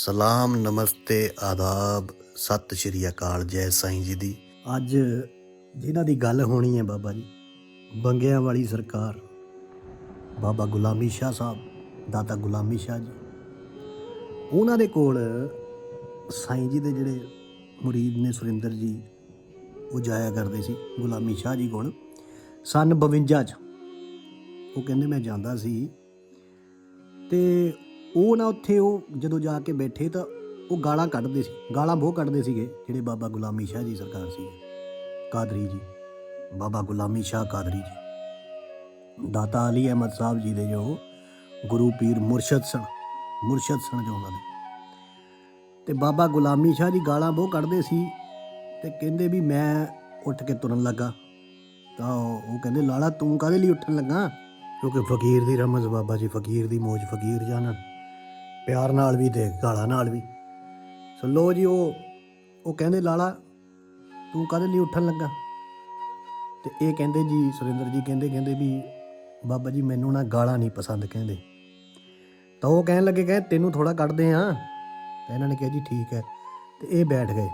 ਸਲਾਮ, ਨਮਸਤੇ, ਆਦਾਬ, ਸਤਿ ਸ਼੍ਰੀ ਅਕਾਲ, ਜੈ ਸਾਈਂ ਜੀ ਦੀ। ਅੱਜ ਜਿਨ੍ਹਾਂ ਦੀ ਗੱਲ ਹੋਣੀ ਹੈ ਬਾਬਾ ਜੀ, ਬੰਗਿਆਂ ਵਾਲੀ ਸਰਕਾਰ, ਬਾਬਾ ਗੁਲਾਮੀ ਸ਼ਾਹ ਸਾਹਿਬ, ਦਾਦਾ ਗੁਲਾਮੀ ਸ਼ਾਹ ਜੀ। ਉਹਨਾਂ ਦੇ ਕੋਲ ਸਾਈਂ ਜੀ ਦੇ ਜਿਹੜੇ ਮੁਰੀਦ ਨੇ ਸੁਰਿੰਦਰ ਜੀ, ਉਹ ਜਾਇਆ ਕਰਦੇ ਸੀ, ਗੁਲਾਮੀ ਸ਼ਾਹ ਜੀ ਕੋਲ। ਸਨ 52 ਚ ਉਹ ਕਹਿੰਦੇ, ਮੈਂ ਜਾਂਦਾ ਸੀ। ਤੇ ਉਹ ਨਾ ਉੱਥੇ ਉਹ ਜਦੋਂ ਜਾ ਕੇ ਬੈਠੇ ਤਾਂ ਉਹ ਗਾਲਾਂ ਕੱਢਦੇ ਸੀ, ਗਾਲਾਂ ਬਹੁਤ ਕੱਢਦੇ ਸੀਗੇ, ਜਿਹੜੇ ਬਾਬਾ ਗੁਲਾਮੀ ਸ਼ਾਹ ਜੀ ਸਰਕਾਰ ਸੀ। ਕਾਦਰੀ ਜੀ, ਬਾਬਾ ਗੁਲਾਮੀ ਸ਼ਾਹ ਕਾਦਰੀ ਜੀ। ਦਾਤਾ ਅਲੀ ਅਹਿਮਦ ਸਾਹਿਬ ਜੀ ਦੇ ਜੋ ਗੁਰੂ ਪੀਰ ਮੁਰਸ਼ਦ ਸਨ ਮੁਰਸ਼ਦ ਸਨ ਜੋ ਉਹਨਾਂ ਦੇ। ਤੇ ਬਾਬਾ ਗੁਲਾਮੀ ਸ਼ਾਹ ਜੀ ਗਾਲਾਂ ਬਹੁਤ ਕੱਢਦੇ ਸੀ ਤੇ ਕਹਿੰਦੇ ਵੀ ਮੈਂ ਉੱਠ ਕੇ ਤੁਰਨ ਲੱਗਾ। ਤਾਂ ਉਹ ਕਹਿੰਦੇ, ਲਾਲਾ ਤੂੰ ਕਾਹਦੇ ਲਈ ਉੱਠਣ ਲੱਗਾ? ਕਿਉਂਕਿ ਫਕੀਰ ਦੀ ਰਮਜ਼ ਬਾਬਾ ਜੀ, ਫਕੀਰ ਦੀ ਮੋਜ, ਫਕੀਰ ਜਾਣਨ ਪਿਆਰ ਨਾਲ ਵੀ ਤੇ ਗਾਲਾਂ ਨਾਲ ਵੀ। ਸੋ ਲੋ ਜੀ, ਉਹ ਉਹ ਕਹਿੰਦੇ, ਲਾਲਾ, ਤੂੰ ਕਦੇ ਲਈ ਉੱਠਣ ਲੱਗਾ? ਤੇ ਇਹ ਕਹਿੰਦੇ ਜੀ, ਸੁਰਿੰਦਰ ਜੀ ਕਹਿੰਦੇ ਕਹਿੰਦੇ ਵੀ, ਬਾਬਾ ਜੀ, ਮੈਨੂੰ ਨਾ ਗਾਲਾਂ ਨਹੀਂ ਪਸੰਦ ਕਹਿੰਦੇ। ਤਾਂ ਉਹ ਕਹਿਣ ਲੱਗੇ, ਕਹੇ, ਤੈਨੂੰ ਥੋੜਾ ਕੱਢਦੇ ਆ। ਤਾਂ ਇਹਨਾਂ ਨੇ ਕਿਹਾ ਜੀ, ਠੀਕ ਹੈ। ਤੇ ਇਹ ਬੈਠ ਗਏ।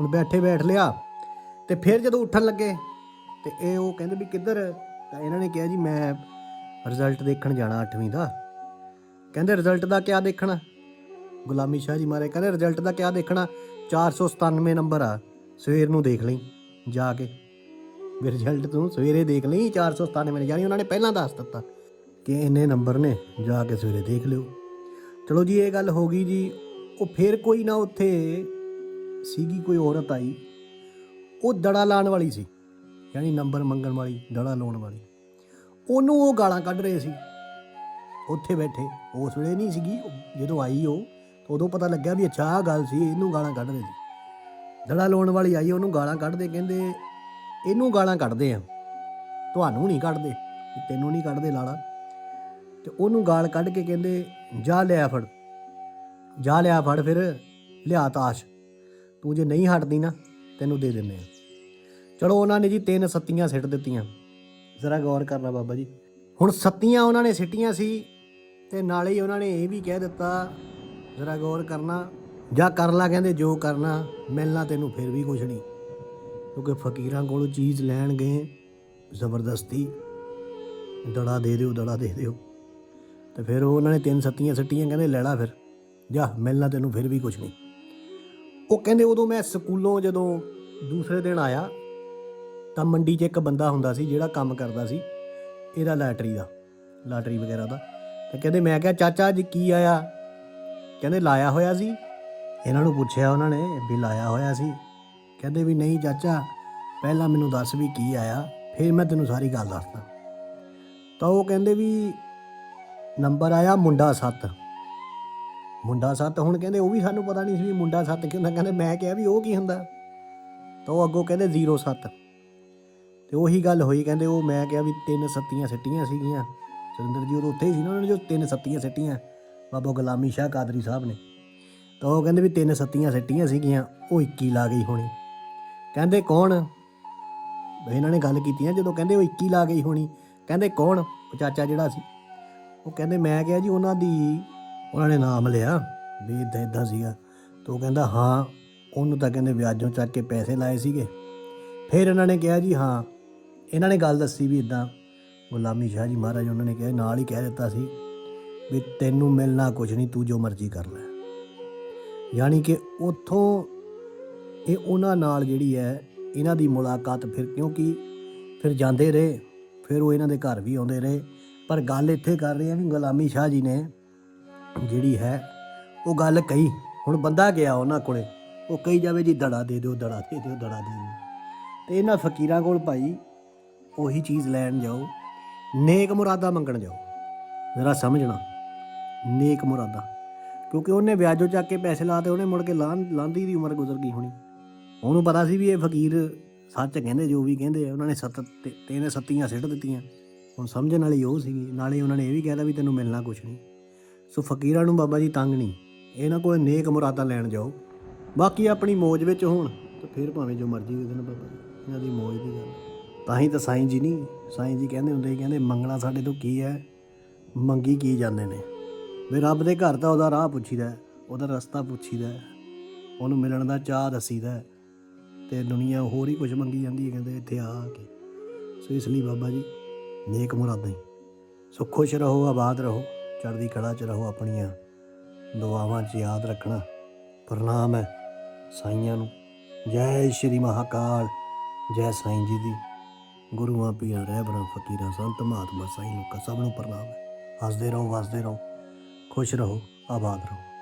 ਹੁਣ ਬੈਠੇ ਬੈਠ ਲਿਆ ਤੇ ਫਿਰ ਜਦੋਂ ਉੱਠਣ ਲੱਗੇ ਤੇ ਇਹ ਉਹ ਕਹਿੰਦੇ ਵੀ ਕਿੱਧਰ? ਤਾਂ ਇਹਨਾਂ ਨੇ ਕਿਹਾ ਜੀ, ਮੈਂ ਰਿਜ਼ਲਟ ਦੇਖਣ ਜਾਣਾ 8ਵੀਂ ਦਾ। ਕਹਿੰਦੇ ਰਿਜ਼ਲਟ ਦਾ ਕਿਆ ਦੇਖਣਾ? ਗੁਲਾਮੀ ਸ਼ਾਹ ਜੀ ਮਾਰੇ ਕਹਿੰਦੇ ਰਿਜ਼ਲਟ ਦਾ ਕਿਆ ਦੇਖਣਾ? 497 ਨੰਬਰ ਆ। ਸਵੇਰ ਨੂੰ ਦੇਖ ਲਈ, ਜਾ ਕੇ। ਵੀ ਰਿਜ਼ਲਟ ਤੂੰ ਸਵੇਰੇ ਦੇਖ ਲਈ 497 ਯਾਨੀ ਉਹਨਾਂ ਨੇ ਪਹਿਲਾਂ ਦੱਸ ਦਿੱਤਾ ਕਿ ਇੰਨੇ ਨੰਬਰ ਨੇ, ਜਾ ਕੇ ਸਵੇਰੇ ਦੇਖ ਲਿਓ। ਚਲੋ ਜੀ, ਇਹ ਗੱਲ ਹੋ ਗਈ ਜੀ। ਉਹ ਫਿਰ ਕੋਈ ਨਾ ਉੱਥੇ ਸੀਗੀ ਕੋਈ ਔਰਤ ਆਈ। ਉਹ ਦੜਾ ਲਾਣ ਵਾਲੀ ਸੀ, ਯਾਨੀ ਨੰਬਰ ਮੰਗਣ ਵਾਲੀ, ਦੜਾ ਲਾਉਣ ਵਾਲੀ। ਉਹਨੂੰ ਉਹ ਗਾਲਾਂ ਕੱਢ ਰਹੇ ਸੀ। ਉੱਥੇ ਬੈਠੇ। ਉਸ ਵੇਲੇ ਨਹੀਂ ਸੀਗੀ, ਜਦੋਂ ਆਈ ਉਹ ਉਦੋਂ ਪਤਾ ਲੱਗਿਆ ਵੀ ਅੱਛਾ, ਆਹ ਗੱਲ ਸੀ, ਇਹਨੂੰ ਗਾਲਾਂ ਕੱਢਦੇ ਰਹੇ ਸੀ। ਦੜਾ ਲਾਉਣ ਵਾਲੀ ਆਈ, ਉਹਨੂੰ ਗਾਲਾਂ ਕੱਢਦੇ, ਕਹਿੰਦੇ, ਇਹਨੂੰ ਗਾਲਾਂ ਕੱਢਦੇ ਆ। ਤੁਹਾਨੂੰ ਨਹੀਂ ਕੱਢਦੇ, ਤੈਨੂੰ ਨਹੀਂ ਕੱਢਦੇ ਲਾਲਾ। ਤੇ ਉਹਨੂੰ ਗਾਲ ਕੱਢ ਕੇ ਕਹਿੰਦੇ, ਜਾ ਲਿਆ ਫੜ, ਜਾ ਲਿਆ ਫੜ ਫਿਰ, ਲਿਆ ਤਾਸ਼। ਤੂੰ ਜੇ ਨਹੀਂ ਹਟਦੀ ਨਾ, ਤੈਨੂੰ ਦੇ ਦਿੰਦੇ ਆ। ਚਲੋ, ਉਹਨਾਂ ਨੇ ਜੀ ਤਿੰਨ ਸੱਤੀਆਂ ਸਿੱਟ ਦਿੱਤੀਆਂ। ਜ਼ਰਾ ਗੌਰ ਕਰਨਾ ਬਾਬਾ ਜੀ। ਹੁਣ ਸੱਤੀਆਂ ਉਹਨਾਂ ਨੇ ਸਿੱਟੀਆਂ ਸੀ ਤੇ ਨਾਲੇ ਹੀ ਉਹਨਾਂ ਨੇ ਇਹ ਵੀ ਕਹਿ ਦਿੱਤਾ, ਜ਼ਰਾ ਗੌਰ ਕਰਨਾ, ਜਾਂ ਕਰ ਲਾ ਕਹਿੰਦੇ, ਜੋ ਕਰਨਾ, ਮਿਲਣਾ ਤੈਨੂੰ ਫਿਰ ਵੀ ਕੁਝ ਨਹੀਂ। ਕਿਉਂਕਿ ਫਕੀਰਾਂ ਕੋਲੋਂ ਚੀਜ਼ ਲੈਣ ਗਏ, ਜ਼ਬਰਦਸਤੀ। ਦੜਾ ਦੇ ਦਿਓ, ਦੜਾ ਦੇ ਦਿਓ। ਤੇ ਫਿਰ ਉਹਨਾਂ ਨੇ ਤਿੰਨ ਸੱਤੀਆਂ ਸੱਟੀਆਂ, ਕਹਿੰਦੇ, ਲੈ ਲਾ ਫਿਰ। ਜਾ, ਮਿਲਣਾ ਤੈਨੂੰ ਫਿਰ ਵੀ ਕੁਝ ਨਹੀਂ। ਉਹ ਕਹਿੰਦੇ, ਉਦੋਂ ਮੈਂ ਸਕੂਲੋਂ ਜਦੋਂ ਦੂਸਰੇ ਦਿਨ ਆਇਆ, ਤਾਂ ਮੰਡੀ 'ਚ ਇੱਕ ਬੰਦਾ ਹੁੰਦਾ ਸੀ, ਜਿਹੜਾ ਕੰਮ ਕਰਦਾ ਸੀ, ਇਹਦਾ ਲੈਟਰੀ ਦਾ, ਲਾਟਰੀ ਵਗੈਰਾ ਦਾ। ਤੇ ਕਹਿੰਦੇ, ਮੈਂ ਕਿਹਾ, ਚਾਚਾ ਜੀ ਕੀ ਆਇਆ? ਕਹਿੰਦੇ, ਲਾਇਆ ਹੋਇਆ ਸੀ। ਇਹਨਾਂ ਨੂੰ ਪੁੱਛਿਆ ਉਹਨਾਂ ਨੇ ਵੀ ਲਾਇਆ ਹੋਇਆ ਸੀ। ਕਹਿੰਦੇ ਵੀ, ਨਹੀਂ ਚਾਚਾ, ਪਹਿਲਾਂ ਮੈਨੂੰ ਦੱਸ ਵੀ ਕੀ ਆਇਆ, ਫਿਰ ਮੈਂ ਤੈਨੂੰ ਸਾਰੀ ਗੱਲ ਦੱਸਦਾ। ਤਾਂ ਉਹ ਕਹਿੰਦੇ ਵੀ, ਨੰਬਰ ਆਇਆ ਮੁੰਡਾ 7 ਮੁੰਡਾ 7 ਹੁਣ ਕਹਿੰਦੇ, ਉਹ ਵੀ ਸਾਨੂੰ ਪਤਾ ਨਹੀਂ ਸੀ ਵੀ ਮੁੰਡਾ 7 ਕੀ ਹੁੰਦਾ ਕਹਿੰਦੇ, ਮੈਂ ਕਿਹਾ ਵੀ ਉਹ ਕੀ ਹੁੰਦਾ। ਤਾਂ ਉਹ ਅੱਗੋਂ ਕਹਿੰਦੇ 07 ਤੇ ਉਹੀ ਗੱਲ ਹੋਈ, ਕਹਿੰਦੇ, ਉਹ ਮੈਂ ਕਿਹਾ ਵੀ ਤਿੰਨ ਸੱਤੀਆਂ ਸਿੱਟੀਆਂ ਸੀਗੀਆਂ। ਸੁਰਿੰਦਰ ਜੀ ਉਦੋਂ ਉੱਥੇ ਹੀ ਸੀ ਨਾ ਉਹਨਾਂ ਨੇ ਜੋ ਤਿੰਨ ਸੱਤੀਆਂ ਸਿੱਟੀਆਂ। ਬਾਬਾ ਗੁਲਾਮੀ ਸ਼ਾਹ ਕਾਦਰੀ ਸਾਹਿਬ ਨੇ। ਤਾਂ ਉਹ ਕਹਿੰਦੇ ਵੀ ਤਿੰਨ ਸੱਤੀਆਂ ਸਿੱਟੀਆਂ ਸੀਗੀਆਂ, ਉਹ 21 ਲਾ ਗਈ ਹੋਣੀ। ਕਹਿੰਦੇ ਕੌਣ? ਇਹਨਾਂ ਨੇ ਗੱਲ ਕੀਤੀ ਆ, ਜਦੋਂ ਕਹਿੰਦੇ ਉਹ 21 ਲਾ ਗਈ ਹੋਣੀ, ਕਹਿੰਦੇ ਕੌਣ? ਉਹ ਚਾਚਾ ਜਿਹੜਾ ਸੀ। ਉਹ ਕਹਿੰਦੇ ਮੈਂ ਕਿਹਾ ਜੀ ਉਹਨਾਂ ਦੀ, ਉਹਨਾਂ ਨੇ ਨਾਮ ਲਿਆ, ਵੀ ਇਦਾਂ ਇਦਾਂ ਸੀਗਾ। ਤਾਂ ਉਹ ਕਹਿੰਦਾ, ਹਾਂ, ਉਹਨੂੰ ਤਾਂ ਕਹਿੰਦੇ ਵਿਆਜੋਂ ਚੱਕ ਕੇ ਪੈਸੇ ਲਾਏ ਸੀਗੇ। ਫਿਰ ਇਹਨਾਂ ਨੇ ਕਿਹਾ ਜੀ, ਹਾਂ, ਇਹਨਾਂ ਨੇ ਗੱਲ ਦੱਸੀ ਵੀ ਇਦਾਂ। ਗੁਲਾਮੀ ਸ਼ਾਹ ਜੀ ਮਹਾਰਾਜ ਉਹਨਾਂ ਨੇ ਕਿਹਾ, ਨਾਲ ਹੀ ਕਹਿ ਦਿੱਤਾ ਸੀ ਵੀ ਤੈਨੂੰ ਮਿਲਣਾ ਕੁਝ ਨਹੀਂ, ਤੂੰ ਜੋ ਮਰਜ਼ੀ ਕਰ ਲੈ। ਯਾਨੀ ਕਿ ਉੱਥੋਂ ਇਹ ਉਹਨਾਂ ਨਾਲ ਜਿਹੜੀ ਹੈ, ਇਹਨਾਂ ਦੀ ਮੁਲਾਕਾਤ ਫਿਰ ਕਿਉਂਕਿ ਫਿਰ ਜਾਂਦੇ ਰਹੇ, ਫਿਰ ਉਹ ਇਹਨਾਂ ਦੇ ਘਰ ਵੀ ਆਉਂਦੇ ਰਹੇ। ਪਰ ਗੱਲ ਇੱਥੇ ਕਰ ਰਹੇ ਆ ਵੀ ਗੁਲਾਮੀ ਸ਼ਾਹ ਜੀ ਨੇ ਜਿਹੜੀ ਹੈ, ਉਹ ਗੱਲ ਕਹੀ। ਹੁਣ ਬੰਦਾ ਗਿਆ ਉਹਨਾਂ ਕੋਲੇ, ਉਹ ਕਹੀ ਜਾਵੇ ਜੀ ਦੜਾ ਦੇ ਦਿਓ ਦੜਾ ਦੇ ਦਿਓ ਦੜਾ ਦੇ ਦਿਓ। ਤੇ ਇਹਨਾਂ ਫਕੀਰਾਂ ਕੋਲ ਭਾਈ, ਉਹੀ ਚੀਜ਼ ਲੈਣ ਜਾਓ। ਨੇਕ ਮੁਰਾਦਾ ਮੰਗਣ ਜਾਓ। ਜ਼ਰਾ ਸਮਝਣਾ, ਨੇਕ ਮੁਰਾਦਾ। ਕਿਉਂਕਿ ਉਹਨੇ ਵਿਆਜੋ ਚੱਕ ਕੇ ਪੈਸੇ ਲਾਤੇ, ਉਹਨੇ ਮੁੜ ਕੇ ਲਾਂ ਲਾਂਦੀ ਦੀ ਉਮਰ ਗੁਜ਼ਰ ਗਈ ਹੋਣੀ। ਉਹਨੂੰ ਪਤਾ ਸੀ ਵੀ ਇਹ ਫਕੀਰ ਸੱਚ ਕਹਿੰਦੇ, ਜੋ ਵੀ ਕਹਿੰਦੇ ਆ, ਉਹਨਾਂ ਨੇ ਸੱਤ ਤੇ ਇਹਨੇ ਸੱਤੀਆਂ ਸਿੱਟ ਦਿੱਤੀਆਂ। ਹੁਣ ਸਮਝਣ ਵਾਲੀ ਉਹ ਸੀਗੀ, ਨਾਲੇ ਉਹਨਾਂ ਨੇ ਇਹ ਵੀ ਕਹਿਤਾ ਵੀ ਤੈਨੂੰ ਮਿਲਣਾ ਕੁਛ ਨਹੀਂ। ਸੋ ਫਕੀਰਾਂ ਨੂੰ ਬਾਬਾ ਜੀ ਤੰਗ ਨਹੀਂ। ਇਹਨਾਂ ਕੋਲ ਨੇਕ ਮੁਰਾਦਾਂ ਲੈਣ ਜਾਓ। ਬਾਕੀ ਆਪਣੀ ਮੌਜ ਵਿੱਚ ਹੋਣ, ਤੇ ਫਿਰ ਭਾਵੇਂ ਜੋ ਮਰਜ਼ੀ ਦੇ ਦੇਣ ਬਾਬਾ ਜੀ, ਇਹਨਾਂ ਦੀ ਮੌਜ ਦੀ ਗੱਲ। ਤਾਂ ਹੀ ਤਾਂ ਸਾਈਂ ਜੀ ਨਹੀਂ, ਸਾਈਂ ਜੀ ਕਹਿੰਦੇ ਹੁੰਦੇ, ਕਹਿੰਦੇ ਮੰਗਣਾ ਸਾਡੇ ਤੋਂ ਕੀ ਹੈ? ਮੰਗੀ ਕੀ ਜਾਂਦੇ ਨੇ? ਵੀ ਰੱਬ ਦੇ ਘਰ ਤਾਂ ਉਹਦਾ ਰਾਹ ਪੁੱਛੀਦਾ, ਉਹਦਾ ਰਸਤਾ ਪੁੱਛੀਦਾ, ਉਹਨੂੰ ਮਿਲਣ ਦਾ ਚਾਹ ਦਸੀਦਾ ਹੈ। ਤੇ ਦੁਨੀਆ ਹੋਰ ਹੀ ਕੁਝ ਮੰਗੀ ਜਾਂਦੀ ਹੈ, ਕਹਿੰਦੇ ਇੱਥੇ ਆ ਕੇ। ਸੋ ਇਸ ਲਈ ਬਾਬਾ ਜੀ, ਨੇਕ ਮੁਰਾਦਾਂ ਸੋ ਖੁਸ਼ ਰਹੋ, ਆਬਾਦ ਰਹੋ, ਚੜ੍ਹਦੀ ਕਲਾ 'ਚ ਰਹੋ ਆਪਣੀਆਂ। ਦੁਆਵਾਂ 'ਚ ਯਾਦ ਰੱਖਣਾ ਪ੍ਰਣਾਮ ਹੈ ਸਾਈਆਂ ਨੂੰ। ਜੈ ਸ਼੍ਰੀ ਮਹਾਕਾਲ, ਜੈ ਸਾਈਂ ਜੀ ਦੀ। ਗੁਰੂਆਂ, ਪੀਰਾਂ, ਰਹਿਬਰਾਂ, ਫਕੀਰਾਂ, ਸੰਤ ਮਹਾਤਮਾ ਸਾਈਂ ਲੋਕਾਂ ਸਭ ਨੂੰ ਪ੍ਰਣਾਮ ਹੈ। ਹੱਸਦੇ ਰਹੋ, ਵਸਦੇ ਰਹੋ, ਖੁਸ਼ ਰਹੋ, ਆਬਾਦ ਰਹੋ।